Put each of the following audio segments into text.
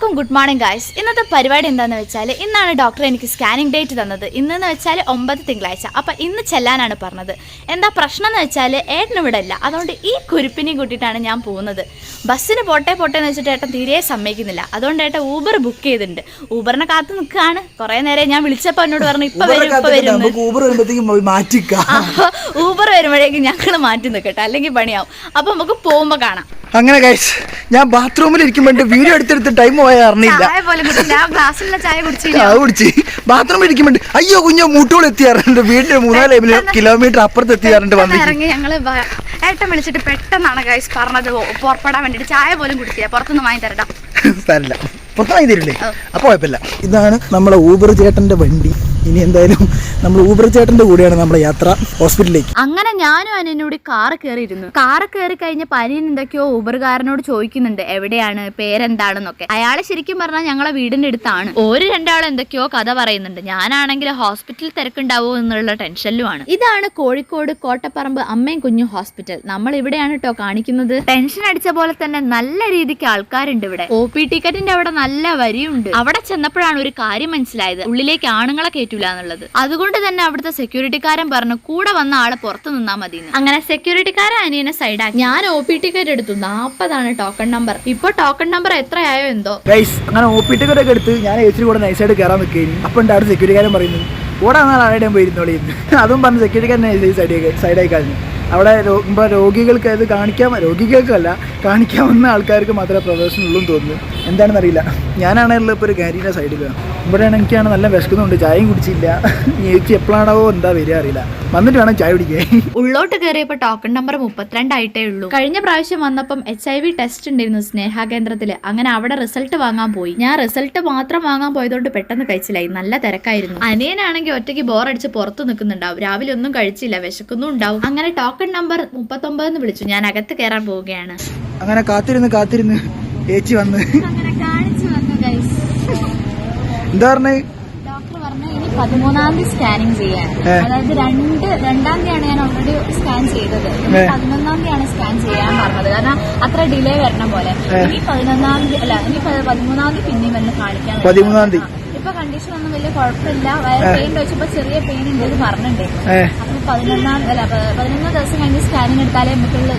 എല്ലാവർക്കും good morning guys ഇന്നത്തെ പരിപാടി എന്താണെന്ന് വെച്ചാൽ ഇന്നാണ് ഡോക്ടർ എനിക്ക് സ്കാനിങ് ഡേറ്റ് തന്നത്. ഇന്നെന്ന് വെച്ചാൽ ഒമ്പത് തിങ്കളാഴ്ച. അപ്പം ഇന്ന് ചെല്ലാനാണ് പറഞ്ഞത്. എന്താ പ്രശ്നം എന്ന് വെച്ചാൽ ഏട്ടനും ഇവിടെ ഇല്ല. അതുകൊണ്ട് ഈ കുരുപ്പിനെയും കൂട്ടിയിട്ടാണ് ഞാൻ പോകുന്നത്. ബസ്സിന് പോട്ടെ പോട്ടെ എന്ന് വെച്ചിട്ട് ഏട്ടൻ തീരെ സമ്മതിക്കുന്നില്ല. അതുകൊണ്ട് ഏട്ടൻ ഊബർ ബുക്ക് ചെയ്തിട്ടുണ്ട്. ഊബറിനെ കാത്ത് നിൽക്കുകയാണ്. കുറേ നേരം ഞാൻ വിളിച്ചപ്പോൾ എന്നോട് പറഞ്ഞു ഇപ്പം വരും ഇപ്പം വരും ഊബർ വരുമ്പോഴേക്കും ഞങ്ങൾ മാറ്റി നിൽക്കട്ടെ. അല്ലെങ്കിൽ പണിയാവും. അപ്പം നമുക്ക് പോകുമ്പോൾ കാണാം. അങ്ങനെ ഗൈസ് ഞാൻ ബാത്റൂമിൽ ഇരിക്കുമ്പോൾ വീഡിയോ എടുത്തെടുത്ത് ടൈം പോയാൽ അറിഞ്ഞില്ല. ചായ കുടിച്ചു അത് ബാത്റൂമിൽ ഇരിക്കുമ്പോൾ അയ്യോ കുഞ്ഞോ മൂട്ടോൾ എത്തിയാറുണ്ട് വീടിന്റെ മൂന്നാൽ കിലോമീറ്റർ അപ്പുറത്ത് എത്തിയാറുണ്ട് ഇറങ്ങി ഞങ്ങൾ ഏട്ടൻ വിളിച്ചിട്ട് പെട്ടെന്നാണ് ഗൈസ് പറഞ്ഞത് പുറപ്പെടാൻ വേണ്ടിട്ട്. ചായ പോലും കുടിച്ചില്ല. പുറത്തുനിന്ന് വാങ്ങി തരടാ. തരില്ല പുറത്ത് വാങ്ങി തരില്ലേ? അപ്പൊ കുഴപ്പമില്ല. ഇതാണ് നമ്മളെ ഊബർ ചേട്ടന്റെ വണ്ടി. ഇനി എന്തായാലും നമ്മൾ ഊബർ ചേട്ടന്റെ കൂടെയാണ് നമ്മുടെ യാത്ര ഹോസ്പിറ്റലിലേക്ക്. അങ്ങനെ ഞാനും അനിയനോട് കാറ് കയറിയിരുന്നു. കാറ് കയറി കഴിഞ്ഞ അനിയൻ എന്തൊക്കെയോ ഊബർകാരനോട് ചോദിക്കുന്നുണ്ട്. എവിടെയാണ്? പേരെന്താണെന്നൊക്കെ. അയാൾ ശരിക്കും പറഞ്ഞാൽ ഞങ്ങളെ വീടിന്റെ അടുത്താണ്. ഒരു രണ്ടാളും എന്തൊക്കെയോ കഥ പറയുന്നുണ്ട്. ഞാനാണെങ്കിൽ ഹോസ്പിറ്റൽ തിരക്കുണ്ടാവോ എന്നുള്ള ടെൻഷനിലുമാണ്. ഇതാണ് കോഴിക്കോട് കോട്ടപ്പറമ്പ് അമ്മയും കുഞ്ഞും ഹോസ്പിറ്റൽ. നമ്മൾ ഇവിടെയാണ് കേട്ടോ കാണിക്കുന്നത്. ടെൻഷൻ അടിച്ച പോലെ തന്നെ നല്ല രീതിക്ക് ആൾക്കാരുണ്ട് ഇവിടെ. ഒ പി ടിക്കറ്റിന്റെ അവിടെ നല്ല വരിയുണ്ട്. അവിടെ ചെന്നപ്പോഴാണ് ഒരു കാര്യം മനസ്സിലായത്. ഉള്ളിലേക്ക് ആണുങ്ങളെ കയറ്റൂല എന്നുള്ളത്. അതുകൊണ്ട് തന്നെ അവിടുത്തെ സെക്യൂരിറ്റിക്കാരൻ പറഞ്ഞു കൂടെ വന്ന ആളെ പുറത്ത് നിന്നാ മതി അങ്ങനെ സെക്യൂരിറ്റിക്കാരൻ അനിയനെ സൈഡാക്കി ഞാൻ ഒ പി ടിക്കറ്റ് എടുത്തു. നാപ്പതാണ് ടോക്കൺ നമ്പർ ഇപ്പൊ ടോക്കൺ നമ്പർ എത്രയായോ എന്തോ. അങ്ങനെ ഒ പി ടിക്കറ്റ് ഒക്കെ എടുത്ത് ഞാൻ ഏച്ചിരി കൂടെ നൈസായിട്ട് കയറാൻ നിൽക്കുകയും അപ്പൊ ഉണ്ട് അവിടെ സെക്യൂരിറ്റിക്കാരൻ പറയുന്നു കൂടെ നാളെ ആരുടെയും പോയിരുന്നോളി അതും പറഞ്ഞ് സെക്യൂരിറ്റിക്കാരൻ സൈഡായി കഴിഞ്ഞു അവിടെ രോ- ഇപ്പൊ രോഗികൾക്ക് അത് കാണിക്കാൻ രോഗികൾക്കല്ല കാണിക്കാൻ വന്ന ആൾക്കാർക്ക് മാത്രമേ പ്രവേശനമുള്ളൂ തോന്നുന്നു. എന്താണെന്ന് അറിയില്ല ഞാനാണല്ലോ ഇപ്പോൾ ഒരു കാരീന്റെ സൈഡിലാണ് ഇവിടെയാണ് എനിക്കാണ് നല്ല വിശക്കുന്നുണ്ട്. ചായയും കുടിച്ചില്ല. എനിക്ക് എപ്പോഴാണോ എന്താ വരിക അറിയില്ല. വന്നിട്ട് വേണം ചായ കുടിക്കാൻ. ഉള്ളോട്ട് കയറിയപ്പോ ടോക്കൺ നമ്പർ മുപ്പത്തിരണ്ടായിട്ടേ ഉള്ളൂ. കഴിഞ്ഞ പ്രാവശ്യം വന്നപ്പം എച്ച് ഐ വി ടെസ്റ്റ് ഉണ്ടായിരുന്നു സ്നേഹ കേന്ദ്രത്തിൽ. അങ്ങനെ അവിടെ റിസൾട്ട് വാങ്ങാൻ പോയി. ഞാൻ റിസൾട്ട് മാത്രം വാങ്ങാൻ പോയതുകൊണ്ട് പെട്ടെന്ന് കഴിച്ചില്ലായി. നല്ല തിരക്കായിരുന്നു. അനിയനാണെങ്കിൽ ഒറ്റയ്ക്ക് ബോറടിച്ച് പുറത്തു നിൽക്കുന്നുണ്ടാവും. രാവിലെ ഒന്നും കഴിച്ചില്ല. വിശക്കുന്നു ഉണ്ടാവും. അങ്ങനെ ടോക്കൺ നമ്പർ മുപ്പത്തൊമ്പതെന്ന് വിളിച്ചു. ഞാൻ അകത്ത് കയറാൻ പോവുകയാണ്. അങ്ങനെ കാത്തിരുന്ന് കാത്തിരുന്ന് ചേച്ചി വന്ന് അങ്ങനെ കാണിച്ചു വന്നു ഗൈസ് എന്താ പറഞ്ഞേ? ഡോക്ടർ പറഞ്ഞു ഇനി പതിമൂന്നാം തീയതി സ്കാനിങ് ചെയ്യാൻ. അതായത് രണ്ട് രണ്ടാം തീയതിയാണ് ഞാൻ ഓൾറെഡി സ്കാൻ ചെയ്തത്. പതിനൊന്നാം തീയതിയാണ് സ്കാൻ ചെയ്യാൻ പറഞ്ഞത്. കാരണം അത്ര ഡിലേ വരണം പോലെ. ഏ. ഇനി പതിനൊന്നാം തീയതി അല്ല ഇനി പ- പതിമൂന്നാം തീയതി പിന്നെയും വന്ന് കാണിക്കാൻ വേണ്ടി പതിമൂന്നാം തീയതി. ഇപ്പൊ കണ്ടീഷൻ ഒന്നും വലിയ കുഴപ്പമില്ല. പെയിൻ വെച്ചപ്പോ ചെറിയ പെയിൻ പറഞ്ഞിട്ടുണ്ട്. ഏ. അപ്പൊ പതിനൊന്നാം അല്ല പതിനൊന്ന് ദിവസം കഴിഞ്ഞ് സ്കാനിങ് എടുത്താലേ നമുക്കുള്ള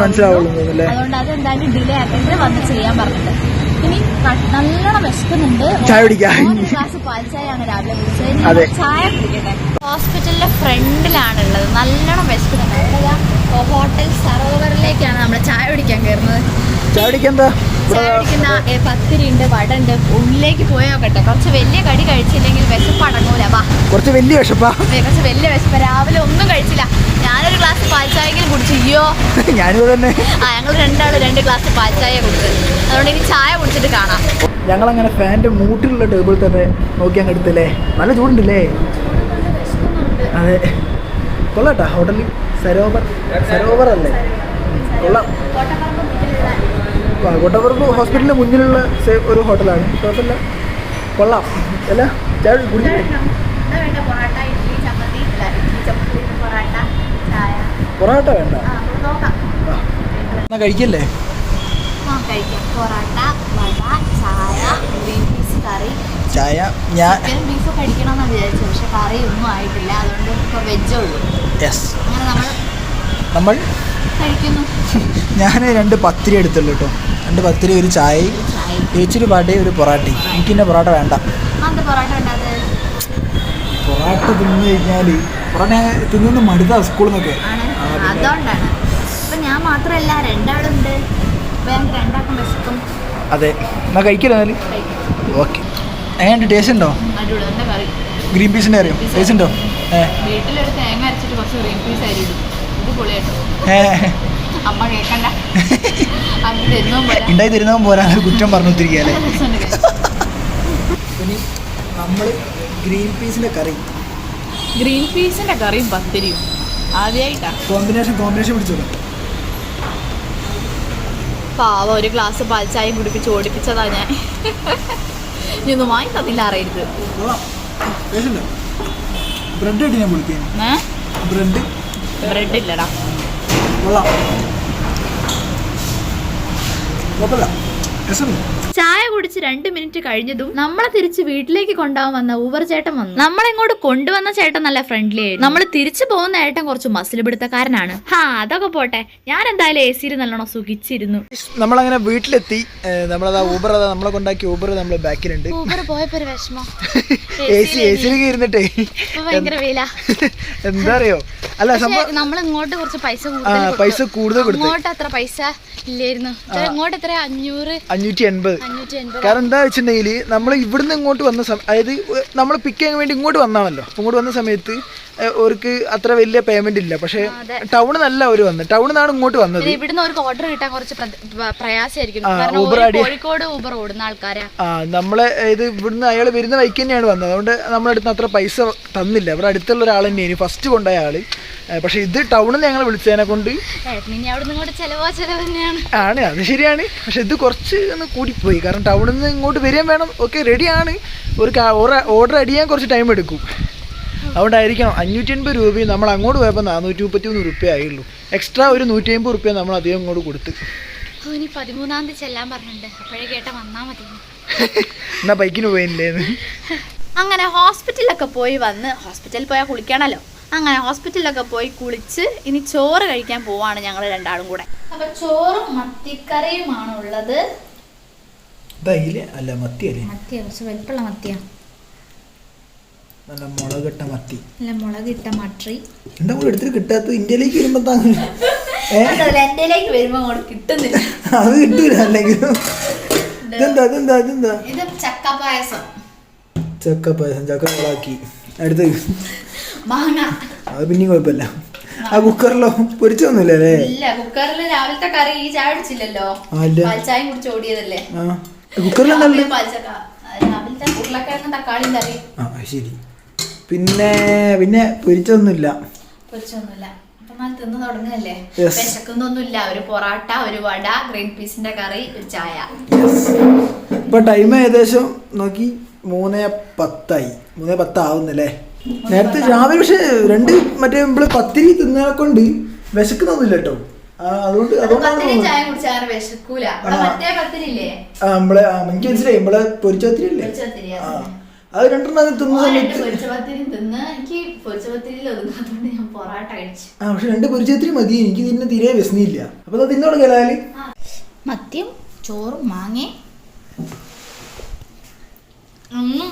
മനസ്സിലാവുള്ളൂ. അതുകൊണ്ട് അത് എന്തായാലും ഡിലേ ആക്കേണ്ടത് വന്ന് ചെയ്യാൻ പറഞ്ഞിട്ടുണ്ട് ഇനി നല്ലോണം വിശക്കുന്നുണ്ട്. ചായ കുടിക്കാം. ഗ്ലാസ് പാൽച്ചായാണ് രാവിലെ കുടിച്ചത്. ഇനി അതെ. ഞാൻ ചായ കുടിക്കട്ടെ. ഹോസ്പിറ്റലിന്റെ ഫ്രണ്ടിലാണുള്ളത്. നല്ലോണം വിശക്കുന്നുണ്ട്. അവിടെ ഹോട്ടൽ സരോവറിലേക്കാണ് നമ്മൾ ചായ കുടിക്കാൻ കയറുന്നത്. ചായ കുടിക്കാൻ എന്താ? ചായ കുടിക്കുന്ന ഏ, പത്തിരി ഉണ്ട് വട ഉണ്ട് ഉള്ളിലേക്ക് പോയോക്കട്ടെ കുറച്ച് വലിയ കടി കഴിച്ചില്ലെങ്കിൽ വിശപ്പ് അടങ്ങൂല. വാ. കുറച്ച് വലിയ വിശപ്പാ. കുറച്ച് വലിയ വിശപ്പ. രാവിലെ ഒന്നും കഴിച്ചില്ല. ഞാനൊരു ഗ്ലാസ് പാൽച്ചായെങ്കിലും കുടിച്ചു അയ്യോ ഞാനിത് തന്നെ. ആ ഞങ്ങൾ രണ്ടാളും രണ്ട് ഗ്ലാസ് പാൽച്ചായ കുടിച്ചത് അതുകൊണ്ട് ഇനി ചായ കുടിച്ചിട്ട് കാണാം. ഞങ്ങളങ്ങനെ ഫാന്റെ മൂട്ടിലുള്ള ടേബിൾ തന്നെ നോക്കി അങ്ങ് എടുത്തല്ലേ? നല്ല ചൂടുണ്ടല്ലേ? അതെ. കൊള്ളാട്ടാ. ഹോട്ടലിൽ സരോവർ സരോവർ അല്ലേ കൊള്ളാം കോട്ടപ്പുറത്ത് ഹോസ്പിറ്റലിന് മുന്നിലുള്ള ഒരു ഹോട്ടലാണ്. കുഴപ്പമില്ല കൊള്ളാം. അല്ല ചായ കുടിച്ചില്ലേ പൊറോട്ട വേണ്ട. എന്നാ കഴിക്കല്ലേ? ആ കഴിക്കാം. പൊറോട്ട വട ചായ ഞാൻ ബീഫ് കഴിക്കണമെന്നാണ് വിചാരിച്ചത്. പക്ഷെ കറി ഒന്നും ആയിട്ടില്ല. അതുകൊണ്ട് ഇപ്പോൾ വെജേ ഉള്ളൂ. യെസ് അങ്ങനെ നമ്മൾ നമ്മൾ ഞാൻ രണ്ട് പത്തിരി എടുത്തുള്ളൂ കേട്ടോ രണ്ട് പത്തിരി ഒരു ചായ ചേച്ചിരി പാട്ടയും ഒരു പൊറാട്ടയും എനിക്ക് പിന്നെ പൊറാട്ട വേണ്ട പൊറോട്ട തിന്നു കഴിഞ്ഞാൽ പൊറാട്ട തിന്നു മടുത്ത സ്കൂളിൽ നിന്നൊക്കെ ആണ്. ആ, പിന്നെ. അതുകൊണ്ടാണ്. ഇപ്പൊ ഞാൻ മാത്രമല്ല രണ്ടാളുണ്ട്. രണ്ടാൾക്കും വിശക്കും. അതെ. എന്നാ കഴിക്കല്ലോ എന്നാൽ കഴിക്കും. ഓക്കെ. എങ്ങനെയുണ്ട്? ടേസ്റ്റ് ഉണ്ടോ? ഗ്രീൻ പീസിന്റെ അറിയോ ടേസ്റ്റ് ഉണ്ടോ? വീട്ടിലൊരു തേങ്ങ അരച്ചിട്ട് കുറച്ച് ഗ്രീൻ പീസ് അരി ഇടും ഉണ്ടായി തരുന്നവൻ പോരാ കുറ്റം പറഞ്ഞു ഒത്തിരിക്കുകയല്ലേ ഇനി നമ്മൾ ഗ്രീൻ പീസിന്റെ കറി. ഗ്രീൻ പീസിന്റെ കറിയും പത്തിരിയും. ആദ്യമായിട്ടാ കോമ്പിനേഷൻ കോമ്പിനേഷൻ പിടിച്ചോളൂ. പാവ ഒരു ഗ്ലാസ് പാൽച്ചായം കുടിപ്പിച്ച് ഓടിപ്പിച്ചതാ ഞാൻ. ഇനി ഒന്നും വാങ്ങി തന്നില്ല അറിയരുത് ബ്രെഡ് ബ്രെഡ് ബ്രെഡ് ഇല്ലടാ കൊള്ളാം. കുഴപ്പമില്ല. രസമുണ്ട്. ചായ കുടിച്ച് രണ്ട് മിനിറ്റ് കഴിഞ്ഞതും നമ്മളെ തിരിച്ച് വീട്ടിലേക്ക് കൊണ്ടുപോകാൻ വന്ന ഊബർ ചേട്ടൻ വന്നു. നമ്മളിങ്ങോട്ട് കൊണ്ടുവന്ന ചേട്ടൻ നല്ല ഫ്രണ്ട്ലി ആയിരുന്നു. നമ്മൾ തിരിച്ചു പോകുന്ന ഏട്ടൻ കുറച്ച് മസിൽ പിടുത്തക്കാരനാണ്. ഹാ അതൊക്കെ പോട്ടെ. ഞാൻ എന്തായാലും എ സിയിൽ നല്ലോണം സുഖിച്ചിരുന്നു. നമ്മളങ്ങനെ വീട്ടിലെത്തി നമ്മളതാ ഊബർ അതാ നമ്മളെ കൊണ്ടാക്കി ഊബർ നമ്മൾ ബാക്കിലുണ്ട്. ഊബർ പോയപ്പോ ഒരു വിഷമം. എ സി എ സിയിലേക്ക് ഇരുന്നിട്ടേ. ഭയങ്കര വില എന്താ അറിയോ അല്ല നമ്മളിങ്ങോട്ട് നമ്മൾ ഇങ്ങോട്ട് കുറച്ച് പൈസ പൈസ കൂടുതൽ കൊടുത്തു. അങ്ങോട്ട് അത്ര പൈസ ഇല്ലായിരുന്നു. ഇങ്ങോട്ട് എത്ര? അഞ്ഞൂറ്? അഞ്ഞൂറ്റി എൺപത്. കാരണം എന്താ വെച്ചിട്ടുണ്ടെങ്കിൽ നമ്മൾ ഇവിടുന്ന് ഇങ്ങോട്ട് വന്ന സമയം അതായത് നമ്മൾ പിക്ക് ചെയ്യാൻ വേണ്ടി ഇങ്ങോട്ട് വന്നാണല്ലോ. ഇങ്ങോട്ട് വന്ന സമയത്ത് അവർക്ക് അത്ര വലിയ പേയ്മെന്റ് ഇല്ല. പക്ഷെ ടൗണിൽ നല്ല അവർ വന്നത് ടൗണിൽ നിന്നാണ് ഇങ്ങോട്ട് വന്നത്. ഇവിടുന്ന് അവർക്ക് ഓർഡർ കിട്ടാൻ കുറച്ച് പ്ര- പ്ര- പ്രയാസമായിരിക്കും. കോഴിക്കോട് ഊബർ ഓടുന്ന ആൾക്കാരാ. ആ നമ്മളെ ഇത് ഇവിടുന്ന് അയാൾ വരുന്ന വഴിക്ക് തന്നെയാണ് വന്നത്. അതുകൊണ്ട് നമ്മുടെ അടുത്ത് അത്ര പൈസ തന്നില്ല. ഇവിടെ അടുത്തുള്ള ഒരാൾ തന്നെയാണ്. ഫസ്റ്റ് കൊണ്ടുപോയ ആൾ. പക്ഷെ ഇത് ടൗണിൽ ഞങ്ങൾ വിളിച്ചതിനെ കൊണ്ട് ആണ്. അത് ശരിയാണ്. പക്ഷെ ഇത് കുറച്ച് ഒന്ന് കൂടിപ്പോയി. കാരണം ടൗണിൽ നിന്ന് ഇങ്ങോട്ട് വരികയും വേണം. ഓക്കെ റെഡിയാണ് ഒരു ഓർഡർ അടിയാൻ കുറച്ച് ടൈം എടുക്കും. അതുകൊണ്ടായിരിക്കണം അഞ്ഞൂറ്റി അൻപത് രൂപയും നമ്മൾ അങ്ങോട്ട് പോയപ്പോൾ നാനൂറ്റി മുപ്പത്തി മൂന്ന് റുപ്യ ആയുള്ളൂ. എക്സ്ട്രാ ഒരു നൂറ്റി അമ്പത് റുപ്യ നമ്മൾ അധികം ഇങ്ങോട്ട് കൊടുത്ത്. ഇനി പതിമൂന്നാം തീയതി ചെല്ലാൻ പറഞ്ഞിട്ടുണ്ട്. അപ്പോഴേ കേട്ട മതി. എന്നാ ബൈക്കിന് പോയില്ലേന്ന്. അങ്ങനെ ഹോസ്പിറ്റലിലൊക്കെ പോയി വന്ന് ഹോസ്പിറ്റലിൽ പോയാൽ കുളിക്കണല്ലോ. അങ്ങനെ ഹോസ്പിറ്റലിലൊക്കെ പോയി കുളിച്ച് ഇനി ചോറ് കഴിക്കാൻ പോവാണ് ഞങ്ങൾ രണ്ടാളും കൂടെ. അപ്പൊ ചോറും മത്തിക്കറിയുമാണ് ഉള്ളത് അല്ല മത്തിയല്ലേ? മത്തിയ കുറച്ച് വലിപ്പമുള്ള മത്തിയാണ് നല്ല മുളകിട്ട മത്തി. നല്ല മുളകിട്ട മട്രി എന്താ കൂടെ എടുത്തിട്ട് കിട്ടാത്തത്? ഇന്ത്യയിലേക്ക് വരുമ്പോ താങ്കൾ ഇന്ത്യയിലേക്ക് വരുമ്പോ കിട്ടുന്നില്ല. അത് കിട്ടൂല അല്ലെങ്കിലും. ഇതെന്താ ഇതെന്താ ഇതെന്താ? ഇത് ചക്ക പായസം. ചക്ക പായസം ചക്ക മുളാക്കി അടുത്ത് മാങ്ങ. അത് പിന്നെയും കുഴപ്പമില്ല. ആ കുക്കറിലോ? പൊരിച്ചൊന്നുമില്ല അല്ലേ? ഇല്ല കുക്കറിൽ രാവിലത്തെ കറി ഈ ചായ ആ ഇല്ല. പാൽച്ചായം കുടിച്ച് ഓടിയതല്ലേ. കുക്കറിലെന്താ രാവിലത്തെ ഉരുളക്കിഴങ്ങ് തക്കാളിയും കറി ആ ശരി. പിന്നെ പിന്നെ പൊരിച്ചൊന്നുമില്ല തിന്ന് വിശക്കുന്നൊന്നുമില്ല. ഒരു പൊറാട്ട ഒരു വട ഗ്രീൻ പീസിന്റെ കറി ഒരു ചായ. ഇപ്പൊ ടൈം ഏകദേശം നോക്കി മൂന്നേ പത്തായി. മൂന്നേ പത്താവുന്നല്ലേ? നേരത്തെ രാവിലെ പക്ഷെ രണ്ട് മറ്റേ നമ്മൾ പത്തിരി തിന്നതിനെ കൊണ്ട് വിശക്കുന്നൊന്നുമില്ല കേട്ടോ. അതുകൊണ്ട് അതുകൊണ്ടാണ് നമ്മളെ എനിക്ക് മനസ്സിലായി? നമ്മളെ പൊരിച്ചത്തിരി അല്ലേ ആ. അത് രണ്ടെണ്ണം തിന്ന സമയത്ത്. ആ പക്ഷെ രണ്ട് പൊരിച്ചത്തിരി മതി. എനിക്ക് ഇതിന് തീരെ വിശന്നില്ല. അപ്പൊ അത് തിന്നോട് കലാൽ മത്യം ചോറും മാങ്ങയും. ഒന്നും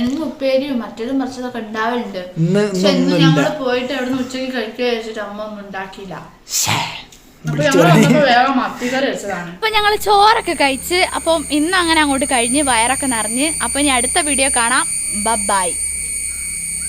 എന്നും ഉപ്പേരിയും മറ്റേതും മറിച്ചതൊക്കെ ഉണ്ടാവലുണ്ട്. പക്ഷെ ഇന്ന് ഞങ്ങൾ പോയിട്ട് നിന്ന് ഉച്ചയ്ക്ക് കഴിക്കുക വെച്ചിട്ട് അമ്മ ഒന്നും ഉണ്ടാക്കിയില്ല. അപ്പൊ ഞങ്ങൾ ചോറൊക്കെ കഴിച്ച് അപ്പം ഇന്ന് അങ്ങനെ അങ്ങോട്ട് കഴിഞ്ഞ് വയറൊക്കെ നിറഞ്ഞ് അപ്പൊ ഇനി അടുത്ത വീഡിയോ കാണാം. ബൈ